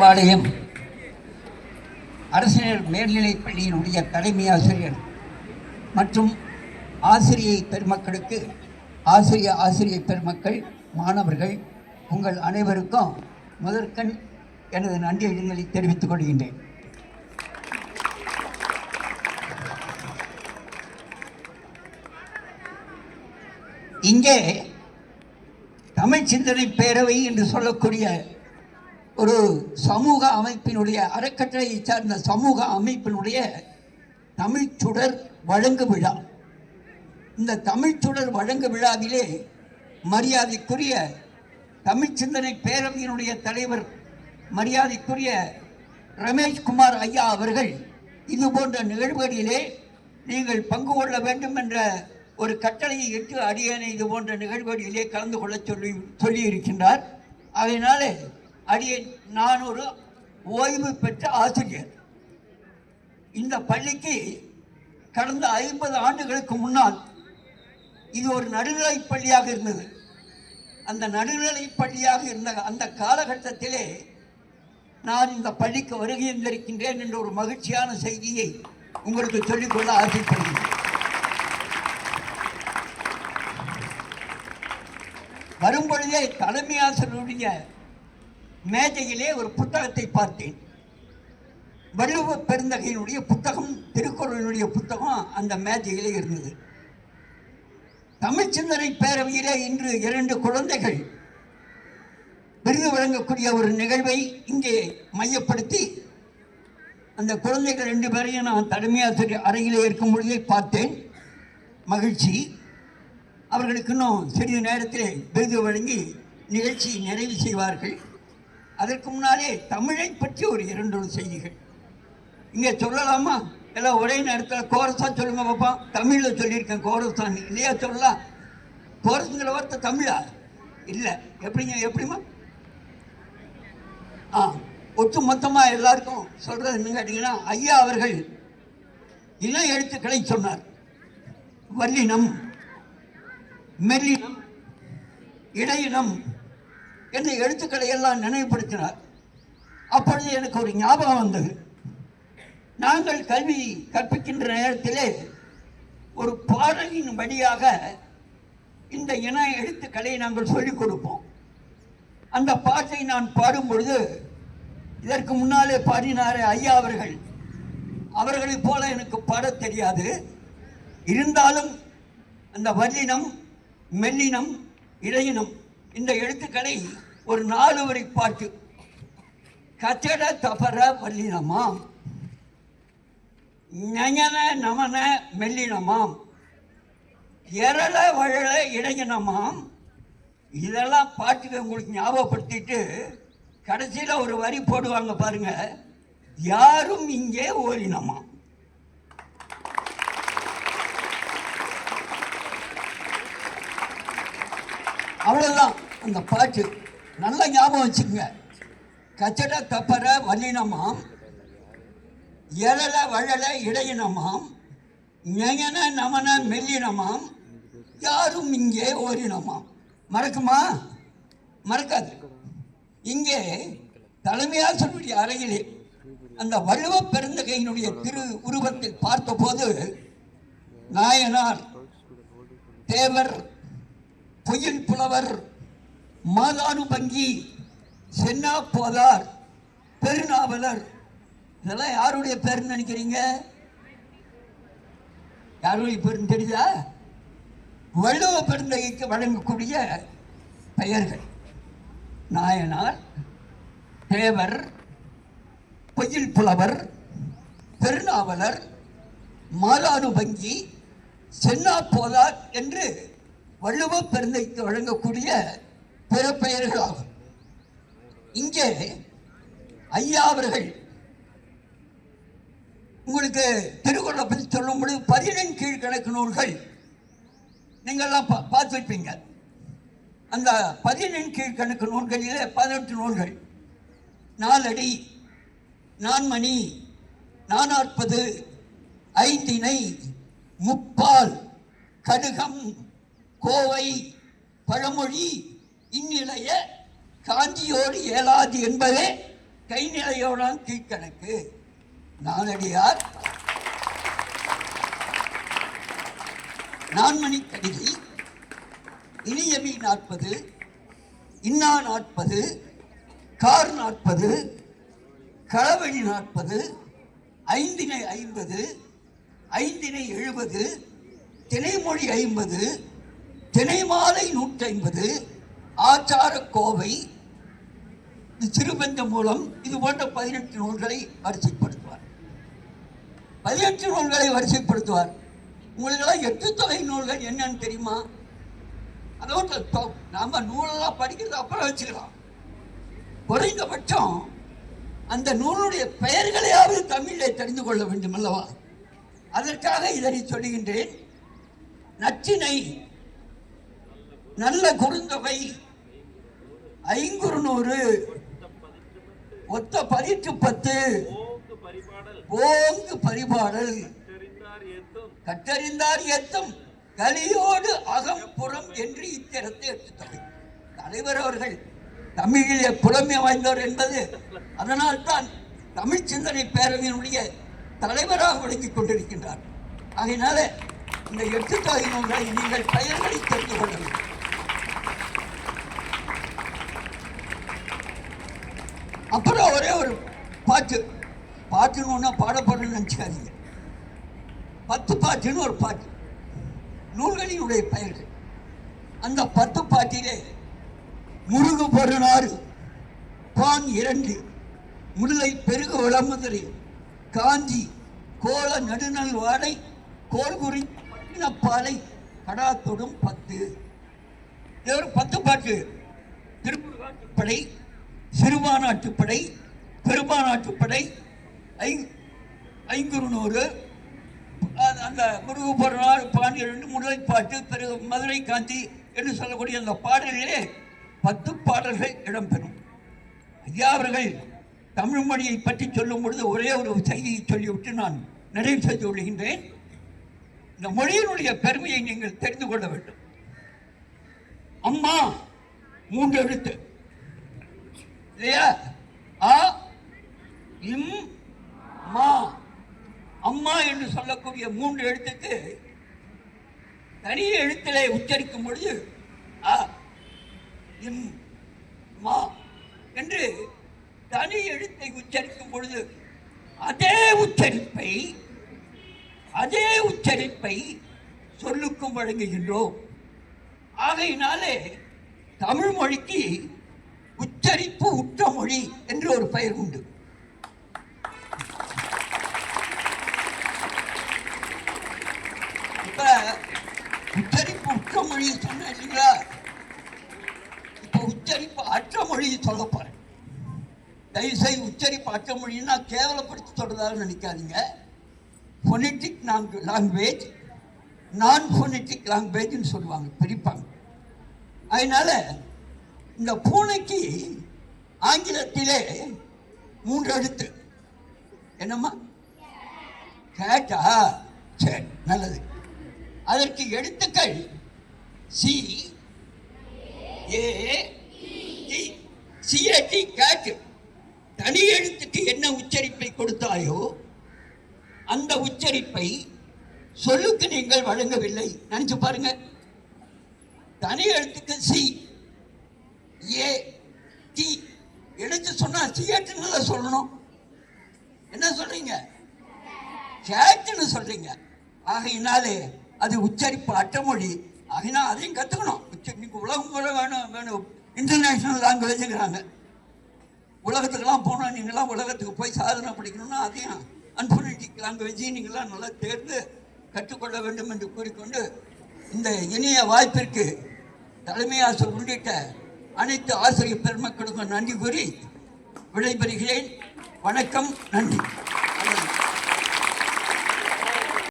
பாளையம் அரசினர் மேல்நிலைப் பள்ளியினுடைய தலைமை ஆசிரியர் மற்றும் ஆசிரியை பெருமக்களுக்கு ஆசிரிய ஆசிரிய பெருமக்கள் மாணவர்கள் உங்கள் அனைவருக்கும் முதற்கண் எனது நன்றிகளை தெரிவித்துக் கொள்கின்றேன். இங்கே தமிழ் சிந்தனை பேரவை என்று சொல்லக்கூடிய ஒரு சமூக அமைப்பினுடைய அறக்கட்டளையை சார்ந்த சமூக அமைப்பினுடைய தமிழ்ச்சுடர் வழங்கு விழா. இந்த தமிழ்ச்சுடர் வழங்கு விழாவிலே மரியாதைக்குரிய தமிழ் சிந்தனை பேரவையினுடைய தலைவர் மரியாதைக்குரிய ரமேஷ்குமார் ஐயா அவர்கள் இது போன்ற நிகழ்வுகளிலே நீங்கள் பங்கு கொள்ள வேண்டும் என்ற ஒரு கட்டளையை இட்டு அடியேனை இது போன்ற நிகழ்வுகளிலே கலந்து கொள்ள சொல்லி சொல்லியிருக்கின்றார். அதனாலே அடியை நான் ஒரு ஓய்வு பெற்ற ஆசிரியர். இந்த பள்ளிக்கு கடந்த ஐம்பது ஆண்டுகளுக்கு முன்னால் இது ஒரு நடுநிலை பள்ளியாக இருந்தது. அந்த நடுநிலைப் பள்ளியாக இருந்த அந்த காலகட்டத்திலே நான் இந்த பள்ளிக்கு வருகை இருந்திருக்கின்றேன் என்ற ஒரு மகிழ்ச்சியான செய்தியை உங்களுக்கு சொல்லிக்கொள்ள ஆசைப்படுகிறேன். வரும் பொழுதே தலைமை ஆசிரியருடைய மேஜையிலே ஒரு புத்தகத்தை பார்த்தேன். வள்ளுவ பெருந்தகையினுடைய புத்தகம் திருக்குறளினுடைய புத்தகம் அந்த மேஜையிலே இருந்தது. தமிழ் சிந்தனை பேரவையிலே இன்று இரண்டு குழந்தைகள் விருது வழங்கக்கூடிய ஒரு நிகழ்வை இங்கே மையப்படுத்தி அந்த குழந்தைகள் ரெண்டு பேரையும் நான் தலைமையாசிரியர் அறையிலே இருக்கும் பொழுதே பார்த்தேன். மகிழ்ச்சி. அவர்களுக்கு இன்னும் சிறிது நேரத்தில் விருது வழங்கி நிகழ்ச்சி நிறைவு செய்வார்கள். அதற்கு முன்னாலே தமிழை பற்றி ஒரு இரண்டு செய்திகள். இங்கே சொல்லலாமா? எல்லாம் ஒரே நேரத்தில் கோரஸாக சொல்லுங்க பாப்பா. தமிழில் சொல்லியிருக்கேன் கோரஸான் இல்லையா சொல்லலாம் கோரஸுங்கிற வார்த்தை தமிழா? இல்லை. எப்படிங்க எப்படிமா ஆ ஒட்டு மொத்தமாக எல்லாருக்கும் சொல்கிறது என்னன்னு கேட்டிங்கன்னா ஐயா அவர்கள் இன எழுத்துக்களை சொன்னார். வல்லினம் மெல்லினம் இடையினம் என்ற எழுத்துக்களை எல்லாம் நினைவுபடுத்தினார். அப்பொழுது எனக்கு ஒரு ஞாபகம் வந்தது. நாங்கள் கல்வி கற்பிக்கின்ற நேரத்திலே ஒரு பாடலின் வழியாக இந்த இன எழுத்துக்களை நாங்கள் சொல்லிக் கொடுப்போம். அந்த பாட்டை நான் பாடும் பொழுது இதற்கு முன்னாலே பாடினாரே ஐயா அவர்கள். அவர்களைப் போல எனக்கு பாடத் தெரியாது. இருந்தாலும் அந்த வல்லினம் மெல்லினம் இடையினம் இந்த எழுத்துக்களை ஒரு நாலு வரி பாட்டு. கச்சட தபர வல்லினமாம் ஞயன நமன மெல்லினமாம் எரள வழல இடையினமாம் இதெல்லாம் பாட்டுக்கு உங்களுக்கு ஞாபகப்படுத்திட்டு கடைசியில் ஒரு வரி போடுவாங்க பாருங்க. யாரும் இங்கே ஓரினமாம் அவ்வளோதான் அந்த பாட்டு நல்ல ஞாபகம் வச்சுக்கோங்க. கச்சட தப்பற வல்லினமாம் எழல வழல இடையினமாம் ஞயன நமன மெல்லினமாம் யாரும் இங்கே ஓரினமாம் மறக்குமா? மறக்காது. இங்கே தலைமையாசிரியருடைய அறையிலே அந்த வள்ளுவ பெருந்தகையினுடைய திரு உருவத்தை பார்த்தபோது நாயனார் தேவர் பொயில் புலவர் மாதானுபங்கி சென்னா போதார் பெருநாவலர். இதெல்லாம் யாருடைய பேருன்னு நினைக்கிறீங்க? யாருடைய பேருன்னு தெரியுதா? வள்ளுவ பெருந்தகைக்கு வழங்கக்கூடிய பெயர்கள். நாயனார் தேவர் பொயில் புலவர் பெருநாவலர் மாலானுபங்கி சென்னா போதார் என்று வள்ளுவ பெருந்தைக்கு வழங்கக்கூடிய பிற பெயர்களாகும் இங்கே ஐயா அவர்கள் உங்களுக்கு திருக்குறளை பற்றி சொல்லும் பொழுது பதினெண் கீழ்கணக்கு நூல்கள் நீங்கள்லாம் பா பார்த்துருப்பீங்க. அந்த பதினெண் கீழ்கணக்கு நூல்களிலே பதினெட்டு நூல்கள். நாலடி நான்மணி நானாற்பது ஐந்தினை முப்பால் கடுகம் கோவை பழமொழி இந்நிலைய காஞ்சியோடு இயலாது என்பதே கைநிலையோடான் கீழ்கணக்கு. நாளடியார். நான்மணி கடிகை. இனியவி நாற்பது. இன்னா நாற்பது. கார் நாற்பது. களவழி நாற்பது. ஐந்தினை ஐம்பது. ஐந்தினை எழுபது. தினைமொழி ஐம்பது. தினைமாலை நூற்றி ஐம்பது ஆச்சார கோவை சிறுபந்த மூலம் இது போன்ற பதினெட்டு நூல்களை வரிசைப்படுத்துவார். பதினெட்டு நூல்களை வரிசைப்படுத்துவார். உங்களுக்கெல்லாம் எட்டு தொகை நூல்கள் என்னன்னு தெரியுமா? அதோட தொ- நாம நூலெல்லாம் படிக்கிறது அப்புறம் வச்சுக்கலாம். குறைந்தபட்சம் அந்த நூலுடைய பெயர்களையாவது தமிழை தெரிந்து கொள்ள வேண்டும் அல்லவா? அதற்காக இதனை சொல்லுகின்றேன். நச்சினை நல்ல குறுந்தொகை ஐங்குறுநூறு. ஒத்த பதிற்று பத்து. ஓங்கு பரிபாடல். கற்றறிந்தார் எத்தும் கலியோடு அகம் புறம் என்று இத்திரத்தை எடுத்துத்தொகை தலைவர் அவர்கள் தமிழிலே புலமை வாய்ந்தவர் என்பது அதனால்தான் தமிழ் சிந்தனை பேரவையினுடைய தலைவராக விளங்கிக் கொண்டிருக்கின்றார். அதனால இந்த எட்டு தொகை நூல்களை நீங்கள் பெயர்களை தெரிந்து கொள்ள வேண்டும். அப்புறம் ஒரே ஒரு பாட்டு பாட்டுன்னு ஒன்றா பாடப்படணும்னு நினச்சிக்காதீங்க. பத்து பாட்டுன்னு ஒரு பாட்டு நூல்களினுடைய பெயர்கள் அந்த பத்து பாட்டிலே முருகு பொருளாறு பான் இரண்டு முல்லை பெருக விளம்புதிரை காஞ்சி கோல நடுநல் வாடை கோல்குறி பட்டினப்பாலை கடாத்தொடும் பத்து. இது ஒரு பத்து பாட்டு. திருப்படை சிறுபானாட்டுப்படை பெருமானாட்டுப்படை ஐ ஐங்குறுநூறு அது அந்த முருகு பொருளார் பாண்டியன் முல்லைப்பாட்டு பிறகு மதுரை காந்தி என்று சொல்லக்கூடிய அந்த பாடலிலே பத்து பாடல்கள் இடம்பெறும். ஐயா அவர்கள் தமிழ் மொழியை பற்றி சொல்லும் பொழுது ஒரே ஒரு செய்தியை சொல்லிவிட்டு நான் நிறைவு செய்து கொள்கின்றேன். இந்த மொழியினுடைய பெருமையை நீங்கள் தெரிந்து கொள்ள வேண்டும். அம்மா மூன்று எழுத்து. இல்லையா ஆ இம் மா. அம்மா என்று சொல்லக்கூடிய மூன்று எழுத்துக்கு தனி எழுத்திலே உச்சரிக்கும் பொழுது அ இம் மா என்று தனி எழுத்தை உச்சரிக்கும் பொழுது அதே உச்சரிப்பை அதே உச்சரிப்பை சொல்லுக்கும் வழங்குகின்றோம். ஆகையினாலே தமிழ் மொழிக்கு உச்சரிப்பு உற்ற மொழி என்று ஒரு பெயர் உண்டு. இப்ப உச்சரிப்பு உற்ற மொழியை சொன்னேன் இல்லைங்களா? இப்ப உச்சரிப்பு அற்ற மொழியை சொல்ல போறேன் தயவுசெய்து உச்சரிப்பு அற்ற மொழின்னா கேவலப்படுத்தி சொல்றதாக நினைக்காதீங்க. பொனிட்டிக் லாங்குவேஜ் நான் பொனிட்டிக் லாங்குவேஜ்னு சொல்லுவாங்க பிரிப்பாங்க. அதனால இந்த பூனைக்கு ஆங்கிலத்திலே மூன்று எழுத்து. என்னம்மா? கேட்டா? சரி நல்லது. அதற்கு எழுத்துக்கள் சி ஏ டி. சிஏடி கேட்டு. தனி எழுத்துக்கு என்ன உச்சரிப்பை கொடுத்தாயோ அந்த உச்சரிப்பை சொல்லுக்கு நீங்கள் வழங்கவில்லை. நினைச்சு பாருங்க. தனி எழுத்துக்கு சி ஏ டி எடுத்து சொன்னா சொல்லணும். என்ன சொல்றீங்க? கேட்டுன்னு சொல்றீங்க. ஆகையினாலே அது உச்சரிப்பு அட்டமொழி ஆகினா அதையும் கற்றுக்கணும் உச்ச இன்னைக்கு உலகம் கூட வேணும் வேணும். இன்டர்நேஷ்னல் லாங்குவேஜுங்கிறாங்க உலகத்துக்கெல்லாம் போனால் நீங்களாம் உலகத்துக்கு போய் சாதனை படிக்கணும்னா அதையும் அன்பொலிட்டிக் லாங்குவேஜையும் நீங்களாம் நல்லா தேர்ந்து கற்றுக்கொள்ள வேண்டும் என்று கூறிக்கொண்டு இந்த இனிய வாய்ப்பிற்கு தலைமை ஆசிரியர் உள்ளிட்ட அனைத்து ஆசிரியர் பெருமக்களுக்கும் நன்றி கூறி விடைபெறுகிறேன். வணக்கம் நன்றி.